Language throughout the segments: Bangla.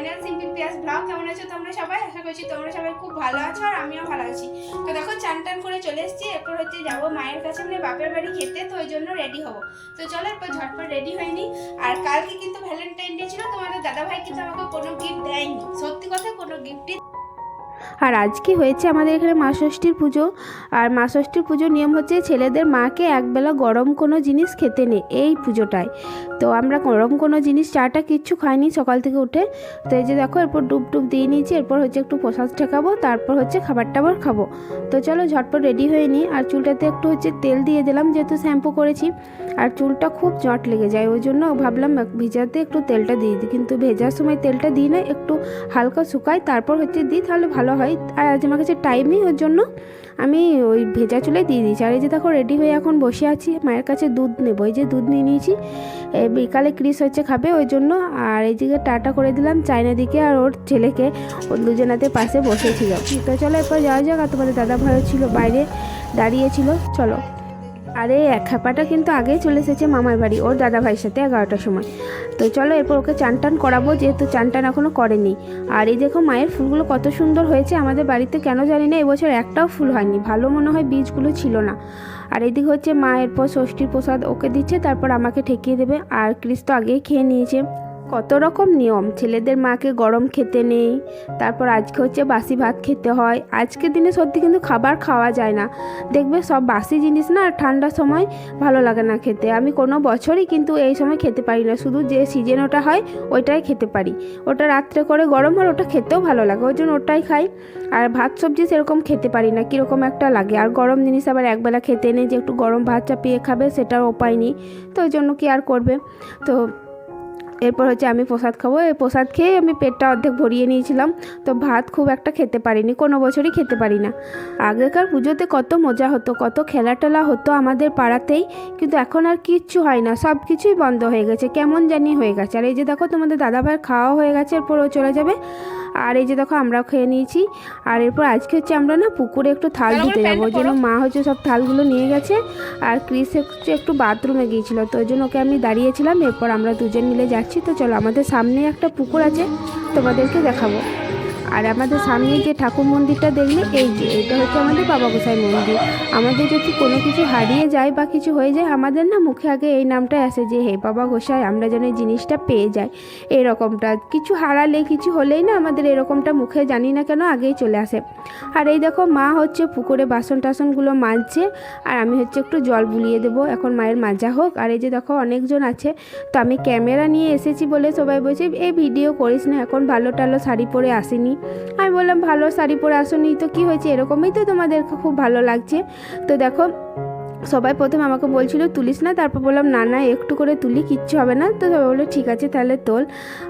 চ্যানেল সিম্পল ব্লগ, কেমন আছো তোমরা সবাই? আশা করছি তোমরা সবাই খুব ভালো আছো আর আমিও ভালো আছি। তো দেখো, চান টান করে চলে এসেছি। এরপর হচ্ছে যাব মায়ের কাছে মানে বাপের বাড়ি খেতে, তো ওই জন্য রেডি হব। তো চলো, এরপর ঝটপট রেডি হয়নি আর কালকে কিন্তু ভ্যালেন্টাইন ডে ছিল, তোমাদের দাদা ভাই কিন্তু আমাকে কোনো গিফট দেয়নি। সত্যি কথা, কোনো গিফটই আর আজকে হয়েছে? আমাদের এখানে মা ষষ্ঠীর পুজো। আর মা ষষ্ঠীর পুজোর নিয়ম হচ্ছে ছেলেদের মাকে একবেলা গরম কোনো জিনিস খেতে নেই। এই পুজোটায় তো আমরা গরম কোনো জিনিস, চাটা কিচ্ছু খাইনি সকাল থেকে উঠে। তো এই যে দেখো, এরপর ডুব ডুব দিয়ে নিয়েছি, এরপর হচ্ছে একটু প্রসাদ ঠেকাবো, তারপর হচ্ছে খাবার টাবার খাব। তো চলো ঝটপট রেডি হয়ে নিই। আর চুলটাতে একটু হচ্ছে তেল দিয়ে দিলাম, যেহেতু শ্যাম্পু করেছি। আর চুলটা খুব জট লেগে যায়, ওই জন্য ভাবলাম ভেজাতে একটু তেলটা দিয়ে দিই। কিন্তু ভেজার সময় তেলটা দিই না, একটু হালকা শুকাই, তারপর হচ্ছে দিই, তাহলে ভালো হয়। আর আজ আমার কাছে টাইম নেই, ওর জন্য আমি ওই ভেজা চুলে দিয়ে দিয়েছি। আর এই যে দেখো রেডি হয়ে এখন বসে আছি, মায়ের কাছে দুধ নেব। এই যে দুধ নিয়ে নিয়েছি বিকালে ক্রিস হচ্ছে খাবে, ওই জন্য। আর এই দিকে টাটা করে দিলাম চায়না দিকে আর ওর ছেলেকে। ওর দুজনাতে পাশে বসেছিল তো চলো এরপর যাওয়া যাক। আর তোমাদের দাদা ভাইও ছিল, বাইরে দাঁড়িয়েছিল চলো। আরে, এক খাপাটা কিন্তু আগেই চলে এসেছে মামার বাড়ি, ওর দাদা ভাইয়ের সাথে এগারোটার সময়। তো চলো, এরপর ওকে চান টান করাবো, যেহেতু চান টান এখনও করেনি। আর এই দেখো মায়ের ফুলগুলো কত সুন্দর হয়েছে, আমাদের বাড়িতে কেন জানি না, এবছর একটাও ফুল হয়নি। ভালো মনে হয় বীজগুলো ছিল না। আর এদিকে হচ্ছে মা, এরপর ষষ্ঠীর প্রসাদ ওকে দিচ্ছে, তারপর আমাকে ঠেকিয়ে দেবে। আর ক্রিস তো আগেই খেয়ে নিয়েছে। কত রকম নিয়ম। ছেলেদের মাকে গরম খেতে নেই, তারপর আজকে হচ্ছে বাসি ভাত খেতে হয়। আজকের দিনে সত্যি কিন্তু খাবার খাওয়া যায় না। দেখবে সব বাসি জিনিস না আর ঠান্ডার সময় ভালো লাগে না খেতে। আমি কোনো বছরই কিন্তু এই সময় খেতে পারি না। শুধু যে সিজন ওটা হয়, ওইটাই খেতে পারি। ওটা রাত্রে করে গরম হয়, ওটা খেতেও ভালো লাগে। ওই জন্য ওটাই খাই। আর ভাত সবজি সেরকম খেতে পারি না, কীরকম একটা লাগে। আর গরম জিনিস আবার একবেলা খেতে নেই যে একটু গরম ভাত চাপিয়ে খাবে সেটার উপায় নেই। তো ওই জন্য কি আর করবে? তো এরপর হচ্ছে আমি প্রসাদ খাব। এই প্রসাদ খেয়ে আমি পেটটা অর্ধেক ভরিয়ে নিয়েছিলাম। তো ভাত খুব একটা খেতে পারিনি, কোনো বছরই খেতে পারি না আগেকার পুজোতে কত মজা হতো, কত খেলা টেলা হতো আমাদের পাড়াতেই, কিন্তু এখন আর কিচ্ছু হয় না, সব কিছুই বন্ধ হয়ে গেছে, কেমন জানি হয়ে গেছে। আর এই যে দেখো তোমাদের দাদাভাইয়ের খাওয়া হয়ে গেছে, এরপরও চলে যাবে। আর এই যে দেখো আমরাও খেয়ে নিয়েছি। আর এরপর আজকে হচ্ছে আমরা না পুকুরে একটু থাল দিতে যাব। ওই জন্য মা হচ্ছে সব থালগুলো নিয়ে গেছে। আর ক্রিস হচ্ছে একটু বাথরুমে গিয়েছিল। তো ওই জন্য ওকে আমি দাঁড়িয়েছিলাম। এরপর আমরা দুজন মিলে যাচ্ছি। তো চলো আমাদের সামনে একটা পুকুর আছে। তোমাদেরকে দেখাবো। আর আমাদের সামনে যে ঠাকুর মন্দিরটা দেখলে, এই যে, এটা হচ্ছে আমাদের বাবা গোসাই মন্দির। আমাদের যদি কোনো কিছু হারিয়ে যায় বা কিছু হয়ে যায়, আমাদের না মুখে আগে এই নামটাই আসে যে, হে বাবা গোসাই, আমরা যেন এই জিনিসটা পেয়ে যাই। এরকমটা কিছু হারালে, কিছু হলেই না আমাদের এরকমটা মুখে জানি না কেন আগেই চলে আসে। আর এই দেখো, মা হচ্ছে পুকুরে বাসন টাসনগুলো মাজছে, আর আমি হচ্ছে একটু জল বুলিয়ে দেবো। এখন মায়ের মাজা হোক। আর এই যে দেখো, অনেকজন আছে। তো আমি ক্যামেরা নিয়ে এসেছি বলে সবাই বলছে, এই ভিডিও করিস না, এখন ভালো টালো শাড়ি পরে আসিনি। আমি বললাম, ভালো, শাড়ি পরে আসনি। তো কি হয়েছে? এরকমই তো তোমাদের খুব ভালো লাগছে। তো দেখো সবাই প্রথমে আমাকে বলছিল, তুলিস না? তারপর বললাম, না না, একটু করে তুলি, কিচ্ছু হবে না। তো সবাই বলল, ঠিক আছে, তাহলে তোল।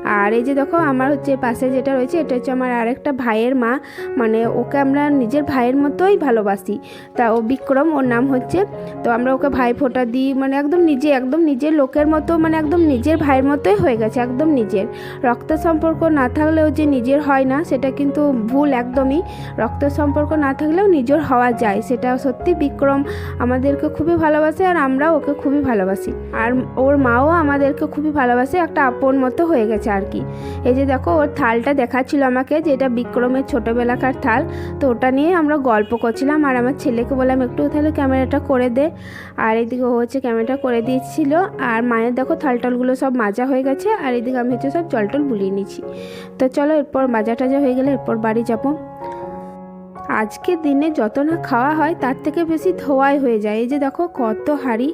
আর এই যে দেখো, আমার হচ্ছে পাশে যেটা রয়েছে, এটা হচ্ছে আমার আরেকটা ভাইয়ের মা। মানে ওকে আমরা নিজের ভাইয়ের মতোই ভালোবাসি। তা ও বিক্রম, ওর নাম হচ্ছে। তো আমরা ওকে ভাই ফোঁটা দিই মানে একদম নিজে, একদম নিজের লোকের মতো মানে একদম নিজের ভাইয়ের মতোই হয়ে গেছে, একদম নিজের। রক্তের সম্পর্ক না থাকলেও যে নিজের হয় না, সেটা কিন্তু ভুল একদমই। রক্তের সম্পর্ক না থাকলেও নিজের হওয়া যায়, সেটা সত্যি বিক্রম আমাদেরকে খুবই ভালোবাসে আর আমরাও ওকে খুবই ভালোবাসি। আর ওর মাও আমাদেরকে খুবই ভালোবাসে, একটা আপন মতো হয়ে গেছে আর কি। এই যে দেখো, ওর থালটা দেখাচ্ছিল আমাকে যে এটা বিক্রমের ছোটোবেলাকার থাল। তো ওটা নিয়ে আমরা গল্প করছিলাম আর আমার ছেলেকে বললাম, একটু তাহলে ক্যামেরাটা করে দে। আর এদিকে ও হচ্ছে ক্যামেরাটা করে দিয়েছিল। আর মায়ের দেখো, থাল টালগুলো সব মাজা হয়ে গেছে। আর এদিকে আমি হচ্ছে সব জল টল বুলিয়ে নিচ্ছি। তো চলো এরপর মাজা টাজা হয়ে গেলে এরপর বাড়ি যাব। আজকের দিনে যত না খাওয়া হয়, তার থেকে বেশি ধোয়াই হয়ে যায়। এই যে দেখো কত হাঁড়ি,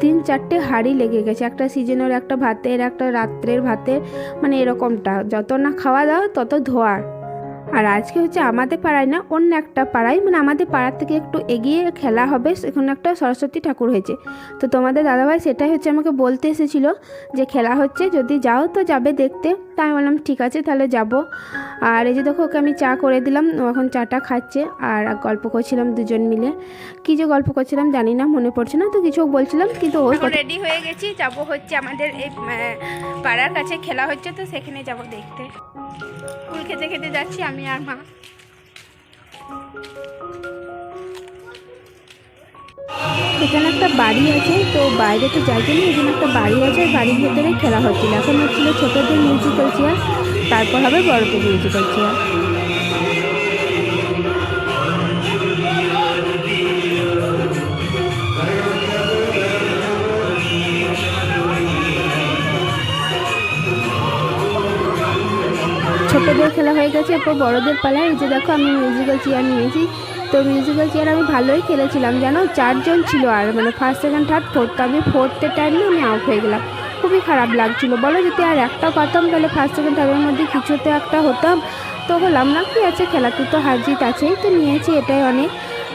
তিন চারটে হাঁড়ি লেগে গেছে। একটা সিজনের একটা ভাতের, একটা রাত্রের ভাতের মানে এরকমটা। যত না খাওয়া দাওয়া তত ধোয়ার। আর আজকে হচ্ছে আমাদের পাড়ায় না অন্য একটা পাড়ায় মানে আমাদের পাড়ার থেকে একটু এগিয়ে খেলা হবে সেখানে একটা সরস্বতী ঠাকুর হয়েছে। তো তোমাদের দাদাভাই সেটাই হচ্ছে আমাকে বলতে এসেছিল যে খেলা হচ্ছে যদি যাও তো যাবে দেখতে। তাই আমি বললাম ঠিক আছে তাহলে যাব। আর এই যে দেখো ওকে আমি চা করে দিলাম ও এখন চাটা খাচ্ছে আর গল্প করছিলাম দুজন মিলে। কী যে গল্প করছিলাম জানি না মনে পড়ছে না তো কিছু বলছিলাম কিন্তু ও রেডি হয়ে গেছি যাব হচ্ছে আমাদের এই পাড়ার কাছে খেলা হচ্ছে তো সেখানে যাব দেখতে। ফুল খেতে খেতে যাচ্ছি আমি আর মা। এখানে একটা বাড়ি আছে, তো বাইরে তো যাইতে নেই এখানে একটা বাড়ি আছে বাড়ির ভেতরে খেলা হচ্ছিল এখন হচ্ছিল ছোটদের মিউজিক্যাল চেয়ার তারপর হবে বড়দের মিউজিক্যাল চেয়ার ছোটদের খেলা হয়ে গেছে, এরপর বড়দের পালা এই যে দেখো, আমি মিউজিক্যাল চেয়ার নিয়েছি। তো মিউজিক্যাল চেয়ার আমি ভালোই খেলেছিলাম, জানো? চারজন ছিল আর মানে ফার্স্ট সেকেন্ড থার্ড ফোর্থ আমি ফোর্থে টাইমে আমি আউট হয়ে গেলাম। খুবই খারাপ লাগছিল। বলো যদি আর একটা পাতাম তাহলে ফার্স্ট সেকেন্ড থার্ডের মধ্যে কিছুতে একটা হতাম। তো হলাম না, কি আছে? খেলাতে তো হার আছেই, তো নিয়েছি, এটাই অনেক।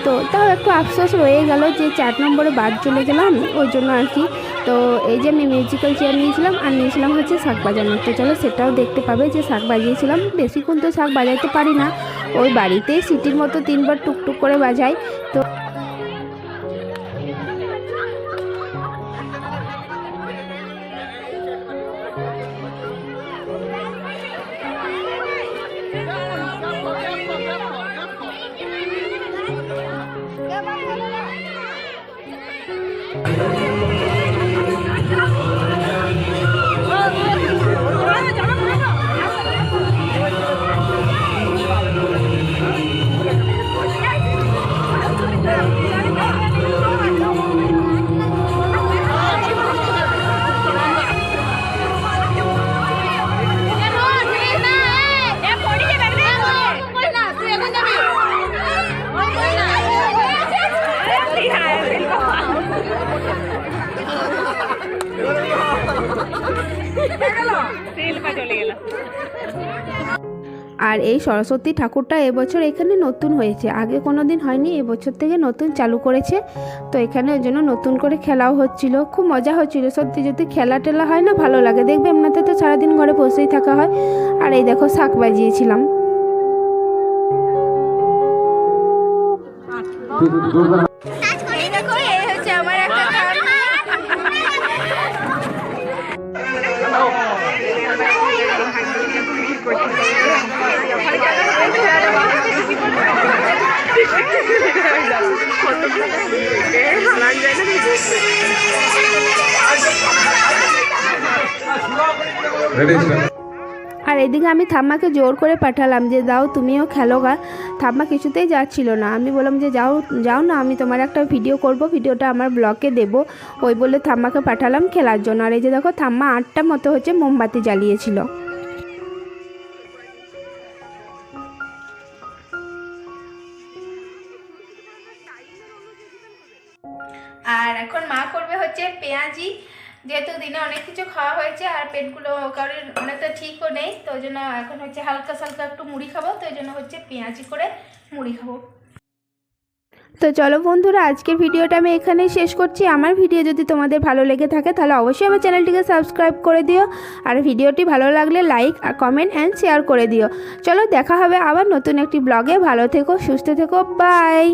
তো তাও একটু আফসোস রয়ে গেল যে চার নম্বরে বাদ চলে গেলাম, ওই জন্য আর কি। তো এই যে আমি মিউজিক্যাল চেয়ার নিয়েছিলাম আর নিয়েছিলাম হচ্ছে শাক বাজানোর। তো চলো সেটাও দেখতে পাবে যে শাক বাজিয়েছিলাম। বেশিক্ষণ তো শাক বাজাইতে পারি না। ওই বাড়িতেই সিটির মতো তিনবার টুকটুক করে বাজাই। তো আর এই সরস্বতী ঠাকুরটা এবছর এখানে নতুন হয়েছে। আগে কোনো দিন হয়নি, এবছর থেকে নতুন চালু করেছে। তো এখানে ওই জন্য নতুন করে খেলাও হচ্ছিল, খুব মজা হচ্ছিল। সত্যি যদি খেলা টেলা হয় না, ভালো লাগে। দেখবে এমনিতে তো সারাদিন ঘরে বসেই থাকা হয়। আর এই দেখো শাক বাজিয়েছিলাম। এই দেখো, এই হচ্ছে আমার একটা আর এদিকে আমি থাম্মাকে জোর করে পাঠালাম যে, দাও, তুমিও খেলো গা। থাম্মা কিছুতেই যাচ্ছিল না। আমি বললাম যে, যাও যাও না, আমি তোমার একটা ভিডিও করব, ভিডিওটা আমার ব্লগে দেব। ওই বলে থাম্মাকে পাঠালাম খেলার জন্য। আর এই যে দেখো, থাম্মা আটটা মতো হচ্ছে মোমবাতি জ্বালিয়েছিল। আর এখন মা করবে হচ্ছে পেঁয়াজি। যেহেতু দিনে অনেক কিছু খাওয়া হয়েছে আর পেটগুলো কারোর অনেকটা ঠিকও নেই, তো ওই জন্য এখন হচ্ছে হালকা সালকা একটু মুড়ি খাব, তো ওই জন্য হচ্ছে পেঁয়াজি করে মুড়ি খাব। তো চলো বন্ধুরা, আজকের ভিডিওটা আমি এখানেই শেষ করছি। আমার ভিডিও যদি তোমাদের ভালো লেগে থাকে, তাহলে অবশ্যই আমার চ্যানেলটিকে সাবস্ক্রাইব করে দিও। আর ভিডিওটি ভালো লাগলে লাইক আর কমেন্ট অ্যান্ড শেয়ার করে দিও। চলো দেখা হবে আবার নতুন একটি ব্লগে। ভালো থেকো, সুস্থ থেকো, বাই!